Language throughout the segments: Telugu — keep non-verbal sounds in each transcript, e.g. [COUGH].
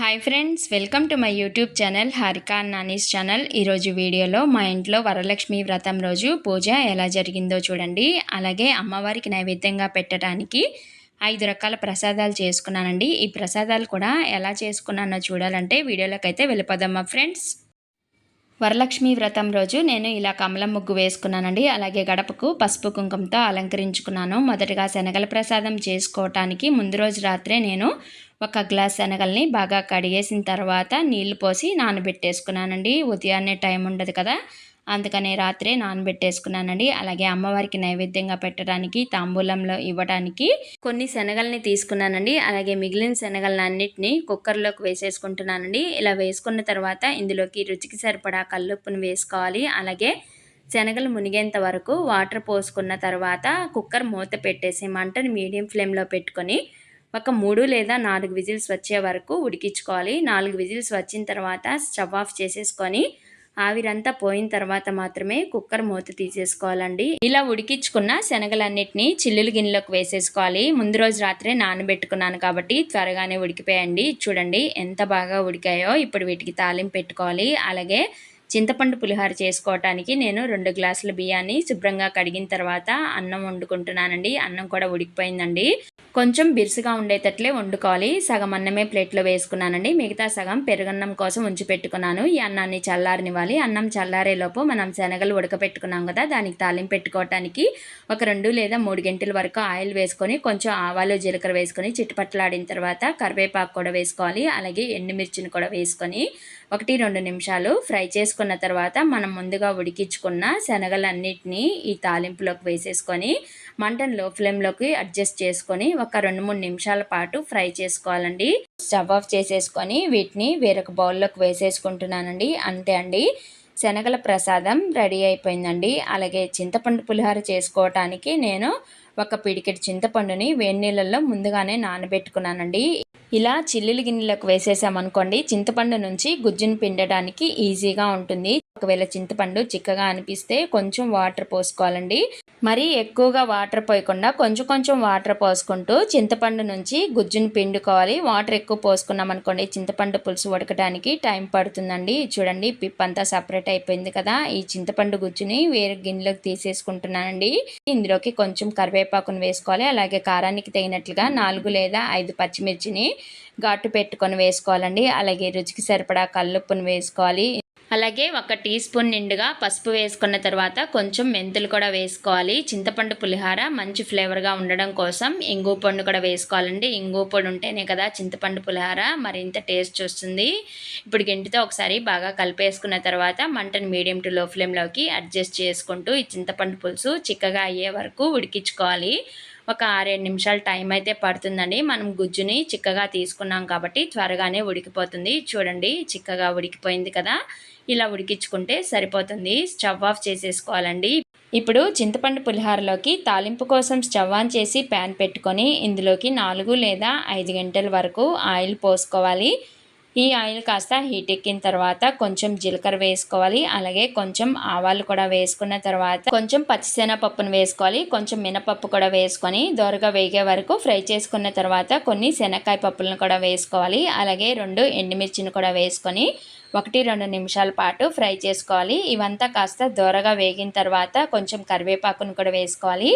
Hi friends welcome to my YouTube channel Harika Nani's channel ఈరోజు వీడియోలో మా ఇంట్లో వరలక్ష్మి వ్రతం రోజు పూజ ఎలా జరిగిందో చూడండి. అలాగే అమ్మవారికి నైవేద్యంగా పెట్టడానికి ఐదు రకాల ప్రసాదాలు చేసుకున్నానండి. ఈ ప్రసాదాలు కూడా ఎలా చేసుకున్నానో చూడాలంటే వీడియోలోకి అయితే వెళ్ళిపోదామా ఫ్రెండ్స్ వరలక్ష్మి వ్రతం రోజు నేను ఇలా కమలం ముగ్గు వేసుకున్నానండి. అలాగే గడపకు పసుపు కుంకుమతో అలంకరించుకున్నాను. మొదటగా శనగల ప్రసాదం చేసుకోవటానికి ముందు రోజు రాత్రే నేను ఒక గ్లాస్ శనగల్ని బాగా కడిగేసిన తర్వాత నీళ్ళు పోసి నానబెట్టేసుకున్నానండి. ఉదయాన్నే టైం ఉండదు కదా. అందుకనే రాత్రే నానబెట్టేసుకున్నానండి. అలాగే అమ్మవారికి నైవేద్యంగా పెట్టడానికి తాంబూలంలో ఇవ్వడానికి కొన్ని శనగల్ని తీసుకున్నానండి. అలాగే మిగిలిన శనగలన్నింటినీ కుక్కర్లోకి వేసేసుకుంటున్నానండి. ఇలా వేసుకున్న తర్వాత ఇందులోకి రుచికి సరిపడా కల్లుప్పును వేసుకోవాలి. అలాగే శనగలు మునిగేంత వరకు వాటర్ పోసుకున్న తర్వాత కుక్కర్ మూత పెట్టేసి మంటని మీడియం ఫ్లేమ్లో పెట్టుకొని ఒక మూడు లేదా నాలుగు విజిల్స్ వచ్చే వరకు ఉడికించుకోవాలి. నాలుగు విజిల్స్ వచ్చిన తర్వాత స్టవ్ ఆఫ్ చేసేసుకొని ఆవిరంతా పోయిన తర్వాత మాత్రమే కుక్కర్ మూత తీసేసుకోవాలండి. ఇలా ఉడికించుకున్న శనగలన్నిటిని చిల్లులు గిన్నెలోకి వేసేసుకోవాలి. ముందు రోజు రాత్రే నానబెట్టుకున్నాను కాబట్టి త్వరగానే ఉడికిపోయండి చూడండి ఎంత బాగా ఉడికాయో. ఇప్పుడు వీటికి తాలింపు పెట్టుకోవాలి. అలాగే చింతపండు పులిహోర చేసుకోవటానికి నేను రెండు గ్లాసుల బియ్యాన్ని శుభ్రంగా కడిగిన తర్వాత అన్నం వండుకుంటున్నానండి. అన్నం కూడా ఉడికిపోయిందండి. కొంచెం బిరుసుగా ఉండేటట్లే వండుకోవాలి. సగం అన్నమే ప్లేట్లో వేసుకున్నానండి. మిగతా సగం పెరుగన్నం కోసం ఉంచి పెట్టుకున్నాను. ఈ అన్నాన్ని చల్లారనివ్వాలి. అన్నం చల్లారేలోపు మనం శనగలు ఉడకపెట్టుకున్నాం కదా దానికి తాలింపు పెట్టుకోవటానికి ఒక రెండు లేదా మూడు గంటల వరకు ఆయిల్ వేసుకొని కొంచెం ఆవాలు జీలకర్ర వేసుకొని చిట్టుపట్లాడిన తర్వాత కరివేపాకు కూడా వేసుకోవాలి. అలాగే ఎండుమిర్చిని కూడా వేసుకొని ఒకటి రెండు నిమిషాలు ఫ్రై వేసుకున్న తర్వాత మనం ముందుగా ఉడికించుకున్న శనగలన్నిటినీ ఈ తాలింపులోకి వేసేసుకొని మంటను లో ఫ్లేమ్లోకి అడ్జస్ట్ చేసుకొని ఒక రెండు మూడు నిమిషాల పాటు ఫ్రై చేసుకోవాలండి. స్టవ్ ఆఫ్ చేసేసుకొని వీటిని వేరొక బౌల్లోకి వేసేసుకుంటున్నానండి. అంతే అండి. శనగల ప్రసాదం రెడీ అయిపోయిందండి. అలాగే చింతపండు పులిహోర చేసుకోవటానికి నేను ఒక పిడికెట్ చింతపండుని వేడి నీళ్ళల్లో ముందుగానే నానబెట్టుకున్నానండి. ఇలా చిల్లులు గిన్నెలకు వేసేసామనుకోండి చింతపండు నుంచి గుజ్జును పిండడానికి ఈజీగా ఉంటుంది. ఒకవేళ చింతపండు చిక్కగా అనిపిస్తే కొంచెం వాటర్ పోసుకోవాలండి. మరీ ఎక్కువగా వాటర్ పోయకుండా కొంచెం కొంచెం వాటర్ పోసుకుంటూ చింతపండు నుంచి గుజ్జును పిండుకోవాలి. వాటర్ ఎక్కువ పోసుకున్నాం అనుకోండి చింతపండు పులుసు ఉడకడానికి టైం పడుతుందండి. చూడండి పిప్ అంతా సపరేట్ అయిపోయింది కదా. ఈ చింతపండు గుజ్జుని వేరే గిన్నెలోకి తీసేసుకుంటున్నానండి. ఇందులోకి కొంచెం కరివేపాకును వేసుకోవాలి. అలాగే కారానికి తగినట్లుగా నాలుగు లేదా ఐదు పచ్చిమిర్చిని ఘాటు పెట్టుకొని వేసుకోవాలండి. అలాగే రుచికి సరిపడా కల్లుప్పును వేసుకోవాలి. అలాగే ఒక టీ స్పూన్ నిండుగా పసుపు వేసుకున్న తర్వాత కొంచెం మెంతులు కూడా వేసుకోవాలి. చింతపండు పులిహార మంచి ఫ్లేవర్గా ఉండడం కోసం ఇంగు పండు కూడా వేసుకోవాలండి. ఇంగు పొడి ఉంటేనే కదా చింతపండు పులిహార మరింత టేస్ట్ వస్తుంది ఇప్పుడు గింటితో ఒకసారి బాగా కలిపేసుకున్న తర్వాత మంటను మీడియం టు లో ఫ్లేమ్లోకి అడ్జస్ట్ చేసుకుంటూ ఈ చింతపండు పులుసు చిక్కగా అయ్యే వరకు ఉడికించుకోవాలి. ఒక ఆరేడు నిమిషాలు టైం అయితే పడుతుందండి. మనం గుజ్జుని చిక్కగా తీసుకున్నాం కాబట్టి త్వరగానే ఉడికిపోతుంది. చూడండి చిక్కగా ఉడికిపోయింది కదా. ఇలా ఉడికించుకుంటే సరిపోతుంది. స్టవ్ ఆఫ్ చేసేసుకోవాలండి. ఇప్పుడు చింతపండు పులిహారలోకి తాలింపు కోసం స్టవ్ ఆన్ చేసి ప్యాన్ పెట్టుకొని ఇందులోకి నాలుగు లేదా ఐదు గంటల వరకు ఆయిల్ పోసుకోవాలి. ఈ ఆయిల్ కాస్త హీట్ ఎక్కిన తర్వాత కొంచెం జీలకర్ర వేసుకోవాలి. అలాగే కొంచెం ఆవాలు కూడా వేసుకున్న తర్వాత కొంచెం పచ్చిశనగపప్పును వేసుకోవాలి. కొంచెం మినపప్పు కూడా వేసుకొని దోరగా వేగే వరకు ఫ్రై చేసుకున్న తర్వాత కొన్ని శనక్కాయ పప్పులను కూడా వేసుకోవాలి. అలాగే రెండు ఎండుమిర్చిని కూడా వేసుకొని ఒకటి రెండు నిమిషాల పాటు ఫ్రై చేసుకోవాలి. ఇవంతా కాస్త దోరగా వేగిన తర్వాత కొంచెం కరివేపాకును కూడా వేసుకోవాలి.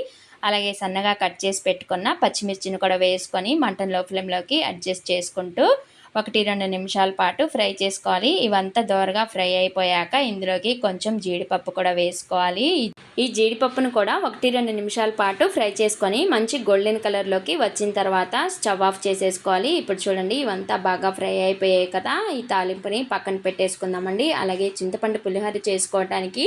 అలాగే సన్నగా కట్ చేసి పెట్టుకున్న పచ్చిమిర్చిని కూడా వేసుకొని మంటన్లో ఫ్లేమ్లోకి అడ్జస్ట్ చేసుకుంటూ ఒకటి రెండు నిమిషాల పాటు ఫ్రై చేసుకోవాలి. ఇవంతా దోరగా ఫ్రై అయిపోయాక ఇందులోకి కొంచెం జీడిపప్పు కూడా వేసుకోవాలి. ఈ జీడిపప్పును కూడా ఒకటి రెండు నిమిషాల పాటు ఫ్రై చేసుకొని మంచి గోల్డెన్ కలర్లోకి వచ్చిన తర్వాత స్టవ్ ఆఫ్ చేసేసుకోవాలి. ఇప్పుడు చూడండి ఇవంతా బాగా ఫ్రై అయిపోయాయి కదా. ఈ తాలింపుని పక్కన పెట్టేసుకుందామండి. అలాగే చింతపండు పులిహోర చేసుకోవడానికి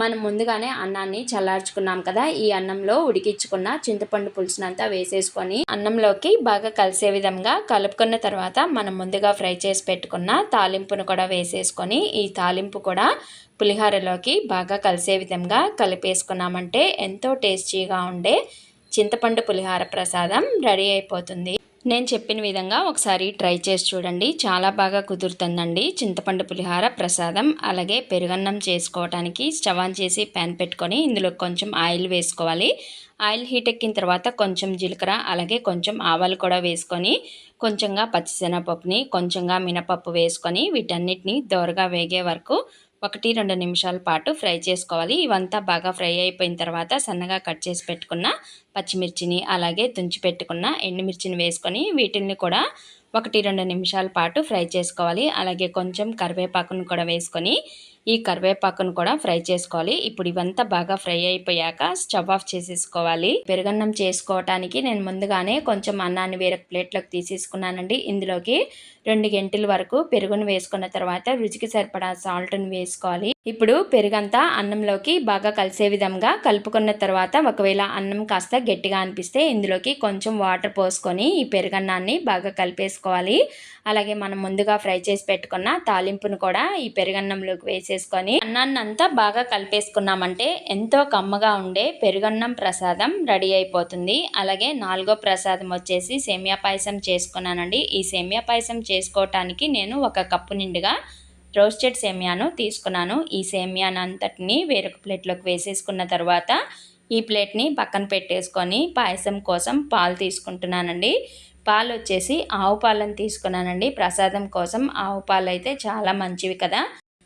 మనం ముందుగానే అన్నాన్ని చల్లార్చుకున్నాం కదా. ఈ అన్నంలో ఉడికించుకున్న చింతపండు పులుసునంతా వేసేసుకొని అన్నంలోకి బాగా కలిసే విధంగా కలుపుకున్న తర్వాత మనం ముందుగా ఫ్రై చేసి పెట్టుకున్న తాలింపును కూడా వేసేసుకొని ఈ తాలింపు కూడా పులిహోరలోకి బాగా కలిసే విధంగా కలిపేసుకున్నామంటే ఎంతో టేస్టీగా ఉండే చింతపండు పులిహార ప్రసాదం రెడీ అయిపోతుంది. నేను చెప్పిన విధంగా ఒకసారి ట్రై చేసి చూడండి. చాలా బాగా కుదురుతుందండి చింతపండు పులిహార ప్రసాదం. అలాగే పెరుగన్నం చేసుకోవడానికి స్టవ్ ఆన్ చేసి ప్యాన్ పెట్టుకొని ఇందులో కొంచెం ఆయిల్ వేసుకోవాలి. ఆయిల్ హీట్ ఎక్కిన తర్వాత కొంచెం జీలకర్ర అలాగే కొంచెం ఆవాలు కూడా వేసుకొని కొంచెంగా పచ్చిశనగపప్పుని కొంచెంగా మినపప్పు వేసుకొని వీటన్నిటిని దోరగా వేగే వరకు ఒకటి రెండు నిమిషాల పాటు ఫ్రై చేసుకోవాలి. ఇవంతా బాగా ఫ్రై అయిపోయిన తర్వాత సన్నగా కట్ చేసి పెట్టుకున్న పచ్చిమిర్చిని అలాగే తుంచి పెట్టుకున్న ఎండుమిర్చిని వేసుకొని వీటిని కూడా ఒకటి రెండు నిమిషాల పాటు ఫ్రై చేసుకోవాలి. అలాగే కొంచెం కరివేపాకును కూడా వేసుకొని ఈ కరివేపాకును కూడా ఫ్రై చేసుకోవాలి. ఇప్పుడు ఇవంతా బాగా ఫ్రై అయిపోయాక స్టవ్ ఆఫ్ చేసేసుకోవాలి. పెరుగన్నం చేసుకోవటానికి నేను ముందుగానే కొంచెం అన్నాన్ని వేరే ప్లేట్లోకి తీసేసుకున్నానండి. ఇందులోకి రెండు గంటల వరకు పెరుగును వేసుకున్న తర్వాత రుచికి సరిపడా సాల్ట్ని వేసుకోవాలి. ఇప్పుడు పెరుగంతా అన్నంలోకి బాగా కలిసే విధంగా కలుపుకున్న తర్వాత ఒకవేళ అన్నం కాస్త గట్టిగా అనిపిస్తే ఇందులోకి కొంచెం వాటర్ పోసుకొని ఈ పెరుగన్నాన్ని బాగా కలిపేసుకోవాలి. అలాగే మనం ముందుగా ఫ్రై చేసి పెట్టుకున్న తాలింపును కూడా ఈ పెరుగన్నంలోకి వేసేసుకొని అన్నాన్ని అంతా బాగా కలిపేసుకున్నామంటే ఎంతో కమ్మగా ఉండే పెరుగన్నం ప్రసాదం రెడీ అయిపోతుంది. అలాగే నాలుగో ప్రసాదం వచ్చేసి సేమియా పాయసం చేసుకున్నానండి. ఈ సేమియా పాయసం చేసుకోవటానికి నేను ఒక కప్పు నిండుగా రోస్టెడ్ సేమియాను తీసుకున్నాను. ఈ సేమియానంతటిని వేరొక ప్లేట్లోకి వేసేసుకున్న తర్వాత ఈ ప్లేట్ని పక్కన పెట్టేసుకొని పాయసం కోసం పాలు తీసుకుంటున్నానండి. పాలు వచ్చేసి ఆవు పాలను తీసుకున్నానండి. ప్రసాదం కోసం ఆవు పాలు అయితే చాలా మంచివి కదా.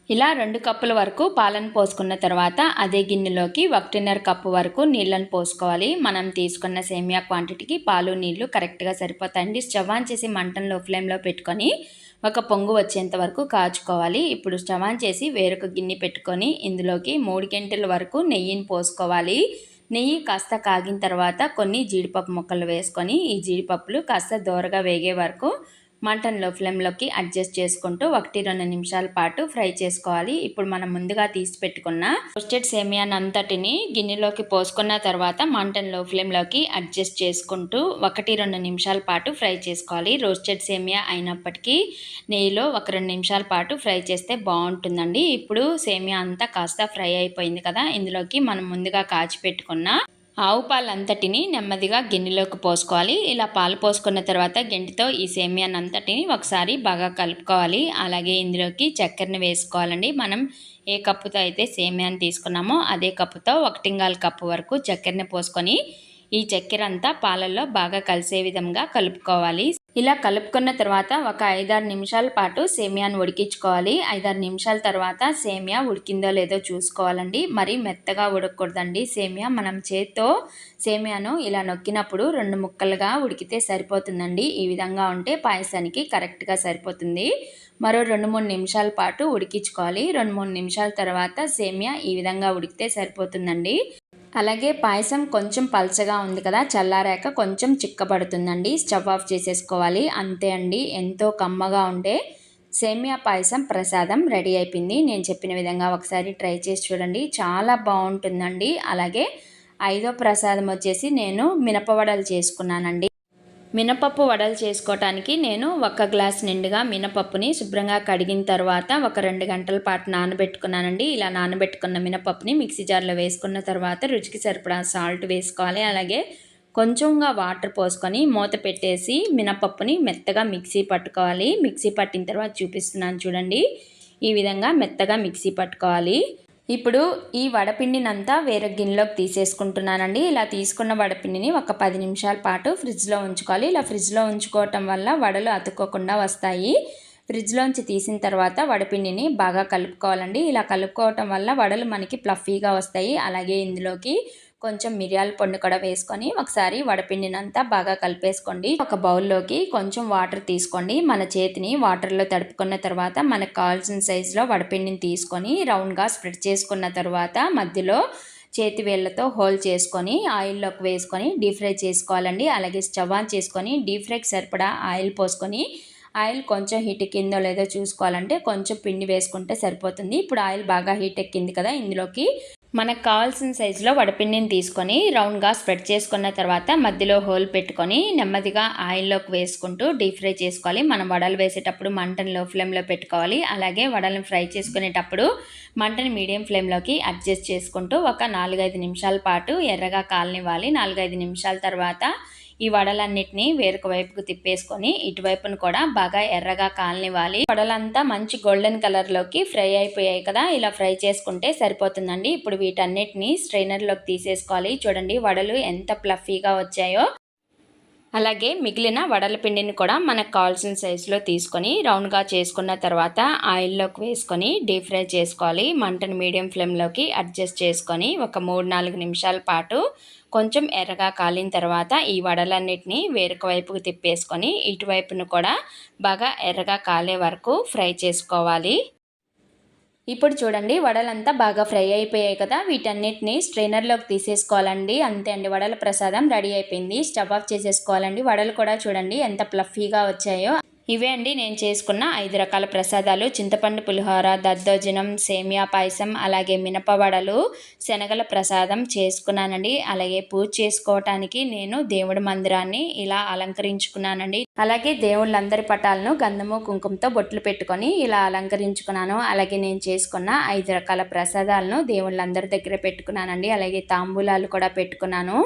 ఇలా రెండు కప్పుల వరకు పాలను పోసుకున్న తర్వాత అదే గిన్నెలోకి ఒకటిన్నర కప్పు వరకు నీళ్ళను పోసుకోవాలి. మనం తీసుకున్న సేమియా క్వాంటిటీకి పాలు నీళ్ళు కరెక్ట్గా సరిపోతాయండి. స్టవ్ ఆన్ చేసి మంటను లో ఫ్లేమ్లో పెట్టుకొని ఒక పొంగు వచ్చేంత వరకు కాచుకోవాలి. ఇప్పుడు స్టవ్ ఆన్ చేసి వేరొక గిన్నె పెట్టుకొని ఇందులోకి మూడు గంటల వరకు నెయ్యిని పోసుకోవాలి. నెయ్యి కాస్త కాగిన తర్వాత కొన్ని జీడిపప్పు ముక్కలు వేసుకొని ఈ జీడిపప్పులు కాస్త దోరగా వేగే వరకు మటన్లో ఫ్లేమ్లోకి అడ్జస్ట్ చేసుకుంటూ ఒకటి రెండు నిమిషాల పాటు ఫ్రై చేసుకోవాలి. ఇప్పుడు మనం ముందుగా తీసి పెట్టుకున్న రోస్టెడ్ సేమియాన్ అంతటిని గిన్నెలోకి పోసుకున్న తర్వాత మంటను ఫ్లేమ్లోకి అడ్జస్ట్ చేసుకుంటూ ఒకటి రెండు నిమిషాల పాటు ఫ్రై చేసుకోవాలి. రోస్టెడ్ సేమియా అయినప్పటికీ నెయ్యిలో ఒక రెండు నిమిషాల పాటు ఫ్రై చేస్తే బాగుంటుందండి. ఇప్పుడు సేమియా అంతా కాస్త ఫ్రై అయిపోయింది కదా ఇందులోకి మనం ముందుగా కాచి పెట్టుకున్న ఆవు పాలంతటిని నెమ్మదిగా గిన్నెలోకి పోసుకోవాలి. ఇలా పాలు పోసుకున్న తర్వాత గెంటితో ఈ సేమియానంతటిని ఒకసారి బాగా కలుపుకోవాలి. అలాగే ఇందులోకి చక్కెరని వేసుకోవాలండి. మనం ఏ కప్పుతో అయితే సేమియాని తీసుకున్నామో అదే కప్పుతో ఒకటింగాల కప్పు వరకు చక్కెరని పోసుకొని ఈ చక్కెర అంతా పాలల్లో బాగా కలిసే విధంగా కలుపుకోవాలి. ఇలా కలుపుకున్న తర్వాత ఒక ఐదారు నిమిషాల పాటు సేమియాను ఉడికించుకోవాలి. ఐదారు నిమిషాల తర్వాత సేమియా ఉడికిందో లేదో చూసుకోవాలండి. మరి మెత్తగా ఉడకూడదండి. సేమియా మనం చేత్తో సేమియాను ఇలా నొక్కినప్పుడు రెండు ముక్కలుగా ఉడికితే సరిపోతుందండి. ఈ విధంగా ఉంటే పాయసానికి కరెక్ట్గా సరిపోతుంది. మరో రెండు మూడు నిమిషాల పాటు ఉడికించుకోవాలి. రెండు మూడు నిమిషాల తర్వాత సేమియా ఈ విధంగా ఉడికితే సరిపోతుందండి. అలాగే పాయసం కొంచెం పల్చగా ఉంది కదా చల్లారాక కొంచెం చిక్కబడుతుందండి. స్టవ్ ఆఫ్ చేసేసుకోవాలి. అంతే అండి. ఎంతో కమ్మగా ఉండే సేమియా పాయసం ప్రసాదం రెడీ అయిపోయింది. నేను చెప్పిన విధంగా ఒకసారి ట్రై చేసి చూడండి. చాలా బాగుంటుందండి. అలాగే ఐదో ప్రసాదం వచ్చేసి నేను మినపవడలు చేసుకున్నానండి. మినపప్పు వడలు చేసుకోవటానికి నేను ఒక గ్లాస్ నిండుగా మినపప్పుని శుభ్రంగా కడిగిన తర్వాత ఒక రెండు గంటల పాటు నానబెట్టుకున్నానండి. ఇలా నానబెట్టుకున్న మినపప్పుని మిక్సీ జార్లో వేసుకున్న తర్వాత రుచికి సరిపడా సాల్ట్ వేసుకోవాలి. అలాగే కొంచెంగా వాటర్ పోసుకొని మూత పెట్టేసి మినపప్పుని మెత్తగా మిక్సీ పట్టుకోవాలి. మిక్సీ పట్టిన తర్వాత చూపిస్తున్నాను చూడండి. ఈ విధంగా మెత్తగా మిక్సీ పట్టుకోవాలి. ఇప్పుడు ఈ వడపిండినంతా వేరే గిన్నెలోకి తీసేసుకుంటున్నానండి. ఇలా తీసుకున్న వడపిండిని ఒక పది నిమిషాల పాటు ఫ్రిడ్జ్లో ఉంచుకోవాలి. ఇలా ఫ్రిడ్జ్లో ఉంచుకోవటం వల్ల వడలు అతుక్కోకుండా వస్తాయి. ఫ్రిడ్జ్లోంచి తీసిన తర్వాత వడపిండిని బాగా కలుపుకోవాలండి. ఇలా కలుపుకోవటం వల్ల వడలు మనకి ప్లఫీగా వస్తాయి. అలాగే ఇందులోకి కొంచెం మిరియాల పండు కూడా వేసుకొని ఒకసారి వడపిండినంతా బాగా కలిపేసుకోండి. ఒక బౌల్లోకి కొంచెం వాటర్ తీసుకోండి. మన చేతిని వాటర్లో తడుపుకున్న తర్వాత మనకు కావాల్సిన సైజులో వడపిండిని తీసుకొని రౌండ్గా స్ప్రెడ్ చేసుకున్న తర్వాత మధ్యలో చేతి వేళ్ళతో హోల్ చేసుకొని ఆయిల్లోకి వేసుకొని డీప్ ఫ్రై చేసుకోవాలండి. అలాగే స్టవ్ ఆన్ చేసుకొని డీప్ ఫ్రైకి సరిపడా ఆయిల్ పోసుకొని ఆయిల్ కొంచెం హీట్ ఎక్కిందో లేదో చూసుకోవాలంటే కొంచెం పిండి వేసుకుంటే సరిపోతుంది. ఇప్పుడు ఆయిల్ బాగా హీట్ ఎక్కింది కదా ఇందులోకి మనకు కావాల్సిన సైజులో వడపిండిని తీసుకొని రౌండ్గా స్ప్రెడ్ చేసుకున్న తర్వాత మధ్యలో హోల్ పెట్టుకొని నెమ్మదిగా ఆయిల్లోకి వేసుకుంటూ డీప్ ఫ్రై చేసుకోవాలి. మనం వడలు వేసేటప్పుడు మంటను లో ఫ్లేమ్లో పెట్టుకోవాలి. అలాగే వడలను ఫ్రై చేసుకునేటప్పుడు మంటని మీడియం ఫ్లేమ్లోకి అడ్జస్ట్ చేసుకుంటూ ఒక నాలుగైదు నిమిషాల పాటు ఎర్రగా కాలనివ్వాలి. నాలుగైదు నిమిషాల తర్వాత ఈ వడలన్నిటిని వేరొక వైపుకు తిప్పేసుకొని ఇటువైపును కూడా బాగా ఎర్రగా కాలనివ్వాలి. వడలంతా మంచి గోల్డెన్ కలర్లోకి ఫ్రై అయిపోయాయి కదా ఇలా ఫ్రై చేసుకుంటే సరిపోతుందండి. ఇప్పుడు వీటన్నిటిని స్ట్రైనర్లోకి తీసేసుకోవాలి. చూడండి వడలు ఎంత ప్లఫీగా వచ్చాయో. అలాగే మిగిలిన వడల పిండిని కూడా మనకు కావాల్సిన సైజులో తీసుకొని రౌండ్గా చేసుకున్న తర్వాత ఆయిల్లోకి వేసుకొని డీప్ ఫ్రై చేసుకోవాలి. మంటను మీడియం ఫ్లేమ్లోకి అడ్జస్ట్ చేసుకొని ఒక మూడు నాలుగు నిమిషాల పాటు కొంచెం ఎర్రగా కాలిన తర్వాత ఈ వడలన్నిటిని వేరొక వైపుకు తిప్పేసుకొని ఇటువైపును కూడా బాగా ఎర్రగా కాలే వరకు ఫ్రై చేసుకోవాలి. ఇప్పుడు చూడండి వడలంతా బాగా ఫ్రై అయిపోయాయి కదా. వీటన్నిటిని స్ట్రైనర్లోకి తీసేసుకోవాలండి. అంతే అండి వడల ప్రసాదం రెడీ అయిపోయింది. స్టవ్ ఆఫ్ చేసేసుకోవాలండి. వడలు కూడా చూడండి ఎంత ప్లఫీగా వచ్చాయో. ఇవే అండి నేను చేసుకున్న ఐదు రకాల ప్రసాదాలు. చింతపండు పులిహోర దద్దోజనం సేమియా పాయసం అలాగే మినపవడలు శనగల ప్రసాదం చేసుకున్నానండి. అలాగే పూజ చేసుకోవటానికి నేను దేవుడి మందిరాన్ని ఇలా అలంకరించుకున్నానండి. అలాగే దేవుళ్ళందరి పటాలను గంధము కుంకుమతో బొట్లు పెట్టుకొని ఇలా అలంకరించుకున్నాను. అలాగే నేను చేసుకున్న ఐదు రకాల ప్రసాదాలను దేవుళ్ళందరి దగ్గర పెట్టుకున్నానండి. అలాగే తాంబూలాలు కూడా పెట్టుకున్నాను.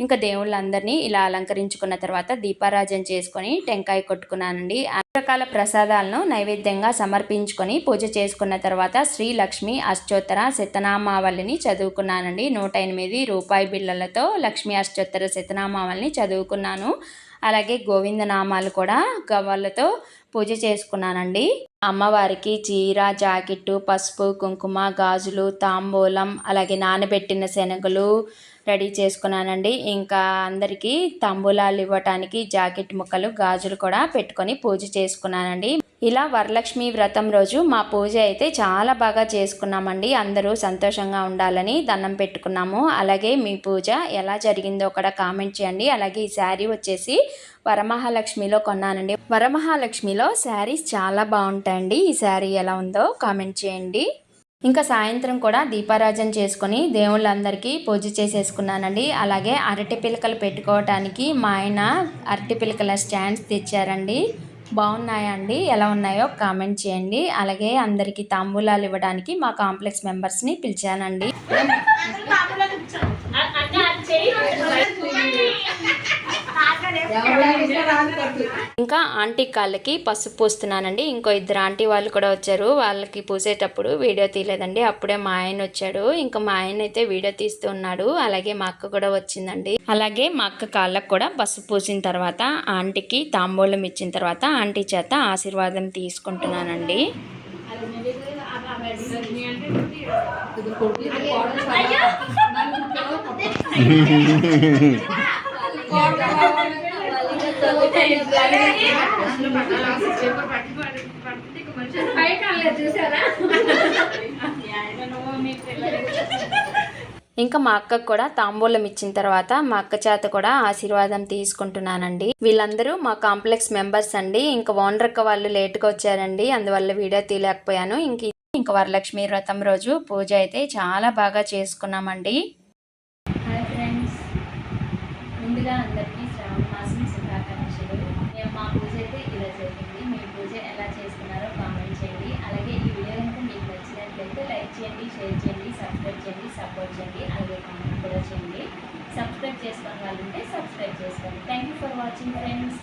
ఇంకా దేవుళ్ళందరినీ ఇలా అలంకరించుకున్న తర్వాత దీపారాజన చేసుకొని టెంకాయ కొట్టుకున్నానండి. రకాల ప్రసాదాలను నైవేద్యంగా సమర్పించుకొని పూజ చేసుకున్న తర్వాత శ్రీ లక్ష్మి అష్టోత్తర శతనామావళిని చదువుకున్నానండి. నూట ఎనిమిది రూపాయి బిళ్ళలతో లక్ష్మీ అష్టోత్తర శతనామావళిని చదువుకున్నాను. అలాగే గోవిందనామాలు కూడా గవ్వలతో పూజ చేసుకున్నానండి. అమ్మవారికి చీర జాకెట్టు పసుపు కుంకుమ గాజులు తాంబూలం అలాగే నానబెట్టిన శనగలు రెడీ చేసుకున్నానండి. ఇంకా అందరికీ తంబులాలు ఇవ్వటానికి జాకెట్ ముక్కలు గాజులు కూడా పెట్టుకొని పూజ చేసుకున్నానండి. ఇలా వరలక్ష్మి వ్రతం రోజు మా పూజ అయితే చాలా బాగా చేసుకున్నామండి. అందరూ సంతోషంగా ఉండాలని దండం పెట్టుకున్నాము. అలాగే మీ పూజ ఎలా జరిగిందో కూడా కామెంట్ చేయండి. అలాగే ఈ శారీ వచ్చేసి వరమహాలక్ష్మిలో కొన్నానండి. వరమహాలక్ష్మిలో శారీస్ చాలా బాగుంటాయండి. ఈ శారీ ఎలా ఉందో కామెంట్ చేయండి. ఇంకా సాయంత్రం కూడా దీపారాజన చేసుకొని దేవుళ్ళందరికీ పూజ చేసేసుకున్నానండి. అలాగే అరటి పిలకలు పెట్టుకోవటానికి మా ఆయన అరటి పిలకల స్టాండ్స్ తెచ్చారండి. బాగున్నాయా అండి? ఎలా ఉన్నాయో కామెంట్ చేయండి. అలాగే అందరికీ తాంబూలాలు ఇవ్వడానికి మా కాంప్లెక్స్ మెంబర్స్ని పిలిచానండి. ఇంకా ఆంటీ కాళ్ళకి పసుపు పూస్తున్నానండి. ఇంకో ఇద్దరు ఆంటీ వాళ్ళు కూడా వచ్చారు. వాళ్ళకి పూసేటప్పుడు వీడియో తీయలేదండి. అప్పుడే మా ఆయన వచ్చాడు. ఇంకా మా ఆయన అయితే వీడియో తీస్తూ ఉన్నాడు. అలాగే మా అక్క కూడా వచ్చిందండి. అలాగే మా అక్క కాళ్ళకు కూడా పసుపు పూసిన తర్వాత ఆంటీకి తాంబూలం ఇచ్చిన తర్వాత ఆంటీ చేత ఆశీర్వాదం తీసుకుంటున్నానండి. [LAUGHS] [LAUGHS] ఇంకా మా అక్కకు కూడా తాంబూలం ఇచ్చిన తర్వాత మా అక్క చేత కూడా ఆశీర్వాదం తీసుకుంటున్నానండి. వీళ్ళందరూ మా కాంప్లెక్స్ మెంబర్స్ అండి. ఇంకా ఓనర్ వాళ్ళు లేట్గా వచ్చారండి. అందువల్ల వీడియో తీయలేకపోయాను. ఇంక ఇంకా వరలక్ష్మి వ్రతం రోజు పూజ అయితే చాలా బాగా చేసుకున్నామండి. ముందుగా అందరికీ శ్రావణ మాసం శుభాకాంక్షలు. మేము మా పూజ అయితే ఇలా జరిగింది. మీ పూజ ఎలా చేసుకున్నారో కామెంట్ చేయండి. అలాగే ఈ వీడియో కనుక మీకు నచ్చినట్లయితే లైక్ చేయండి షేర్ చేయండి సబ్స్క్రైబ్ చేయండి సపోర్ట్ చేయండి అలాగే కామెంట్ కూడా చేయండి. సబ్స్క్రైబ్ చేసుకున్న వాళ్ళు ఉంటే సబ్స్క్రైబ్ చేసుకోండి. Thank you for watching friends